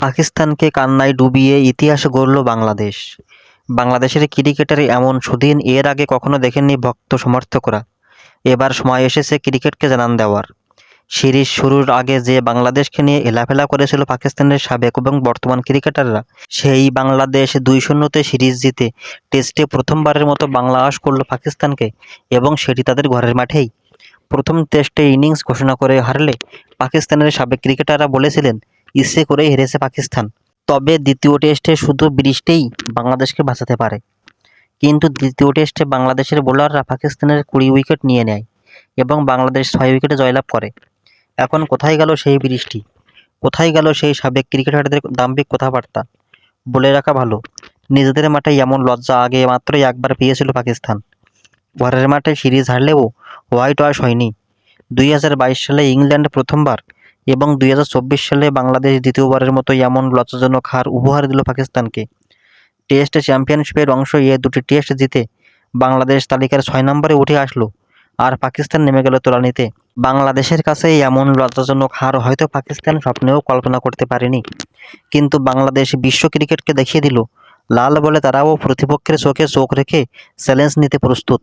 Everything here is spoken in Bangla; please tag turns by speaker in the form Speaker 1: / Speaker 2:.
Speaker 1: পাকিস্তানকে কান্নায় ডুবিয়ে ইতিহাস গড়ল বাংলাদেশ। বাংলাদেশের ক্রিকেটারে এমন সুদিন এর আগে কখনো দেখেননি ভক্ত সমর্থকরা। এবার সময় এসেছে ক্রিকেটকে জানান দেওয়ার। সিরিজ শুরুর আগে যে বাংলাদেশকে নিয়ে এলাফেলা করেছিল পাকিস্তানের সাবেক এবং বর্তমান ক্রিকেটাররা, সেই বাংলাদেশ দুই শূন্যতে সিরিজ জিতে টেস্টে প্রথমবারের মতো বাংলাদেশ করল পাকিস্তানকে এবং সেটি তাদের ঘরের মাঠেই। প্রথম টেস্টে ইনিংস ঘোষণা করে হারলে পাকিস্তানের সাবেক ক্রিকেটাররা বলেছিলেন ইচ্ছে করেই হেরেছে পাকিস্তান। তবে দ্বিতীয় টেস্টে শুধু বৃষ্টিই বাংলাদেশকে বাঁচাতে পারে। কিন্তু দ্বিতীয় টেস্টে বাংলাদেশের বোলাররা পাকিস্তানের কুড়ি উইকেট নিয়ে নেয় এবং বাংলাদেশ ছয় উইকেটে জয়লাভ করে। এখন কোথায় গেল সেই বৃষ্টি কোথায় গেল সেই সাবেক ক্রিকেটারদের দাম্ভিক কথাবার্তা? বলে রাখা ভালো, নিজেদের মাঠে এমন লজ্জা আগে মাত্রই একবার পেয়েছিল পাকিস্তান। ঘরের মাঠে সিরিজ হারলেও হোয়াইট ওয়াশ হয়নি। দুই হাজার বাইশ সালে ইংল্যান্ড প্রথমবার এবং দুই হাজার চব্বিশ সালে বাংলাদেশ দ্বিতীয়বারের মতো এমন লজ্জাজনক হার উপহার দিল পাকিস্তানকে। টেস্ট চ্যাম্পিয়নশিপের অংশ এ দুটি টেস্ট জিতে বাংলাদেশ তালিকার ছয় নম্বরে উঠে আসলো আর পাকিস্তান নেমে গেল তোলানিতে। বাংলাদেশের কাছে এমন লজ্জাজনক হার হয়তো পাকিস্তান স্বপ্নেও কল্পনা করতে পারেনি। কিন্তু বাংলাদেশ বিশ্ব ক্রিকেটকে দেখিয়ে দিল, লাল বলে তারাও প্রতিপক্ষের চোখে চোখ রেখে চ্যালেঞ্জ নিতে প্রস্তুত।